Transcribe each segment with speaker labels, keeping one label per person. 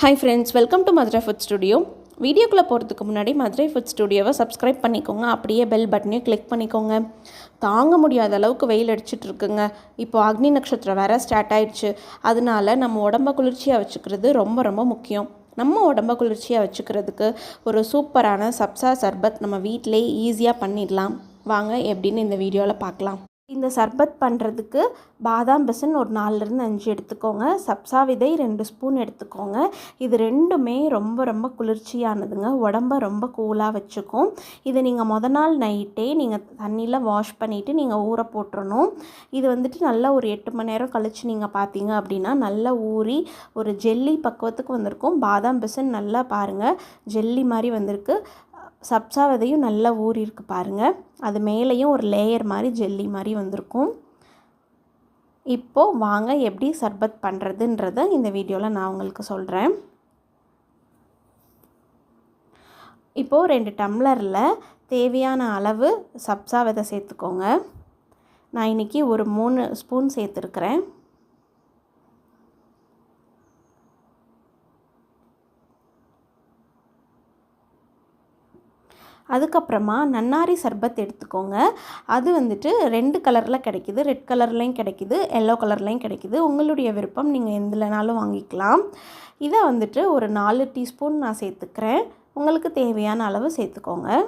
Speaker 1: Hi friends welcome to Madurai food studio வீடியோக்குள்ளே போகிறதுக்கு முன்னாடி மதுரை ஃபுட் ஸ்டுடியோவை சப்ஸ்கிரைப் பண்ணிக்கோங்க. அப்படியே பெல் பட்டனையும் கிளிக் பண்ணிக்கோங்க. தாங்க முடியாத அளவுக்கு வெயில் அடிச்சுட்டு இருக்குங்க. இப்போ அக்னி நட்சத்திரம் வேறு ஸ்டார்ட் ஆயிடுச்சு. அதனால நம்ம உடம்ப குளிர்ச்சியாக வச்சுக்கிறது ரொம்ப ரொம்ப முக்கியம். நம்ம உடம்ப குளிர்ச்சியாக வச்சுக்கிறதுக்கு ஒரு சூப்பரான சப்சா சர்பத் நம்ம வீட்டிலே ஈஸியாக பண்ணிடலாம். வாங்க எப்படின்னு இந்த வீடியோவில் பார்க்கலாம். இந்த சர்பத் பண்ணுறதுக்கு பாதாம் பெசன் ஒரு நாலுலேருந்து அஞ்சு எடுத்துக்கோங்க. சப்சா விதை ரெண்டு ஸ்பூன் எடுத்துக்கோங்க. இது ரெண்டுமே ரொம்ப ரொம்ப குளிர்ச்சியானதுங்க. உடம்ப ரொம்ப கூலாக வச்சுக்கும். இதை நீங்கள் மொதல் நாள் நைட்டே நீங்கள் தண்ணியில் வாஷ் பண்ணிவிட்டு நீங்கள் ஊற போட்டுறணும். இது வந்துட்டு நல்லா ஒரு எட்டு மணி நேரம் கழித்து நீங்கள் பார்த்தீங்க அப்படின்னா நல்லா ஊறி ஒரு ஜெல்லி பக்குவத்துக்கு வந்திருக்கும். பாதாம் பெசன் நல்லா பாருங்கள் ஜெல்லி மாதிரி வந்திருக்கு. சப்சா விதையும் நல்லா ஊறியிருக்கு பாருங்கள் அது மேலேயும் ஒரு லேயர் மாதிரி ஜெல்லி மாதிரி வந்திருக்கும். இப்போது வாங்க எப்படி சர்பத் பண்ணுறதுன்றத இந்த வீடியோவில் நான் உங்களுக்கு சொல்கிறேன் இப்போது ரெண்டு டம்ளரில் தேவையான அளவு சப்சா விதை சேர்த்துக்கோங்க. நான் இன்றைக்கி ஒரு மூணு ஸ்பூன் சேர்த்துருக்குறேன். அதுக்கப்புறமா நன்னாரி சர்பத் எடுத்துக்கோங்க. அது வந்துட்டு ரெண்டு கலரில் கிடைக்கிது. ரெட் கலர்லேயும் கிடைக்கிது. எல்லோ கலர்லேயும் கிடைக்கிது. உங்களுடைய விருப்பம். நீங்கள் எதுலனாலும் வாங்கிக்கலாம். இதை வந்துட்டு ஒரு நாலு டீஸ்பூன் நான் சேர்த்துக்கிறேன். உங்களுக்கு தேவையான அளவு சேர்த்துக்கோங்க.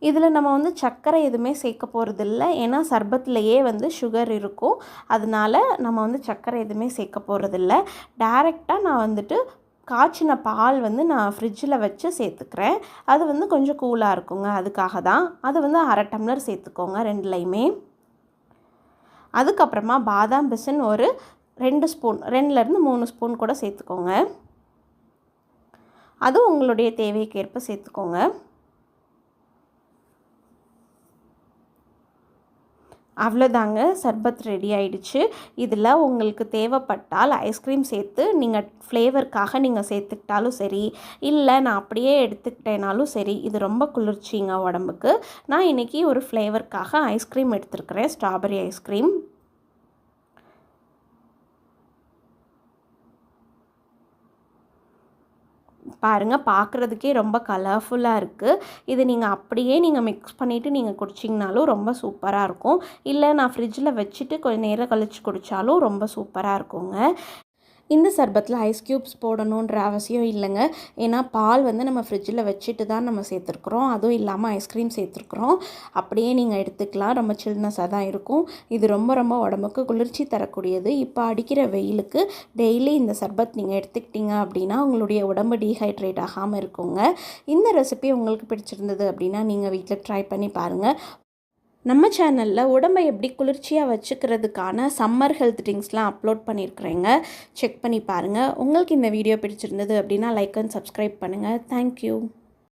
Speaker 1: இதில் நம்ம வந்து சர்க்கரை எதுவுமே சேர்க்க போகிறதில்ல ஏன்னா சர்பத்துலேயே வந்து சுகர் இருக்கும். அதனால நம்ம வந்து சர்க்கரை எதுவுமே சேர்க்க போகிறதில்ல டேரெக்டாக நான் வந்துட்டு காய்ச்சின பால் வந்து நான் ஃப்ரிட்ஜில் வச்சு சேர்த்துக்கிறேன். அது வந்து கொஞ்சம் கூலாக இருக்குங்க. அதுக்காக தான். அது வந்து அரை டம்ளர் சேர்த்துக்கோங்க ரெண்டுலையுமே. அதுக்கப்புறமா பாதாம் பிசின் ஒரு ரெண்டு ஸ்பூன் ரெண்டுலேருந்து மூணு ஸ்பூன் கூட சேர்த்துக்கோங்க. அது உங்களுடைய தேவைக்கேற்ப சேர்த்துக்கோங்க. அவ்வளோதாங்க சர்பத் ரெடி ஆயிடுச்சு. இதில் உங்களுக்கு தேவைப்பட்டால் ஐஸ்கிரீம் சேர்த்து நீங்கள் ஃப்ளேவருக்காக நீங்கள் சேர்த்துக்கிட்டாலும் சரி இல்லை நான் அப்படியே எடுத்துக்கிட்டேனாலும் சரி இது ரொம்ப குளிர்ச்சிங்க உடம்புக்கு. நான் இன்றைக்கி ஒரு ஃப்ளேவருக்காக ஐஸ்கிரீம் எடுத்துருக்கிறேன் ஸ்ட்ராபெரி ஐஸ்கிரீம் பாருங்கள் பார்க்குறதுக்கே ரொம்ப கலர்ஃபுல்லாக இருக்குது இது நீங்கள் அப்படியே நீங்கள் மிக்ஸ் பண்ணிவிட்டு நீங்கள் குடிச்சிங்கனாலும் ரொம்ப சூப்பராக இருக்கும். இல்லை நான் ஃப்ரிட்ஜில் வச்சுட்டு கொஞ்சம் நேரம் கழித்து குடித்தாலும் ரொம்ப சூப்பராக இருக்குங்க. இந்த சர்பத்தில் ஐஸ் க்யூப்ஸ் போடணுன்ற அவசியம் இல்லைங்க. ஏன்னா பால் வந்து நம்ம ஃப்ரிட்ஜில் வச்சுட்டு தான் நம்ம சேர்த்துருக்குறோம். அதுவும் இல்லாமல் ஐஸ்கிரீம் சேர்த்துருக்குறோம். அப்படியே நீங்கள் எடுத்துக்கலாம். ரொம்ப சில்னஸாக தான் இருக்கும். இது ரொம்ப ரொம்ப உடம்புக்கு குளிர்ச்சி தரக்கூடியது. இப்போ அடிக்கிற வெயிலுக்கு டெய்லி இந்த சர்பத் நீங்கள் எடுத்துக்கிட்டீங்க அப்படின்னா உங்களுடைய உடம்பு டீஹைட்ரேட் ஆகாமல் இருக்குங்க. இந்த ரெசிபி உங்களுக்கு பிடிச்சிருந்தது அப்படின்னா நீங்கள் வீட்டில் ட்ரை பண்ணி பாருங்கள் நம்ம சேனலில் உடம்பை எப்படி குளிர்ச்சியாக வச்சுக்கிறதுக்கான சம்மர் ஹெல்த் ட்ரிங்க்ஸ்லாம் அப்லோட் பண்ணியிருக்கிறேங்க செக் பண்ணி பாருங்கள் உங்களுக்கு இந்த வீடியோ பிடிச்சிருந்தது அப்படின்னா லைக் அண்ட் சப்ஸ்கிரைப் பண்ணுங்கள் தேங்க்யூ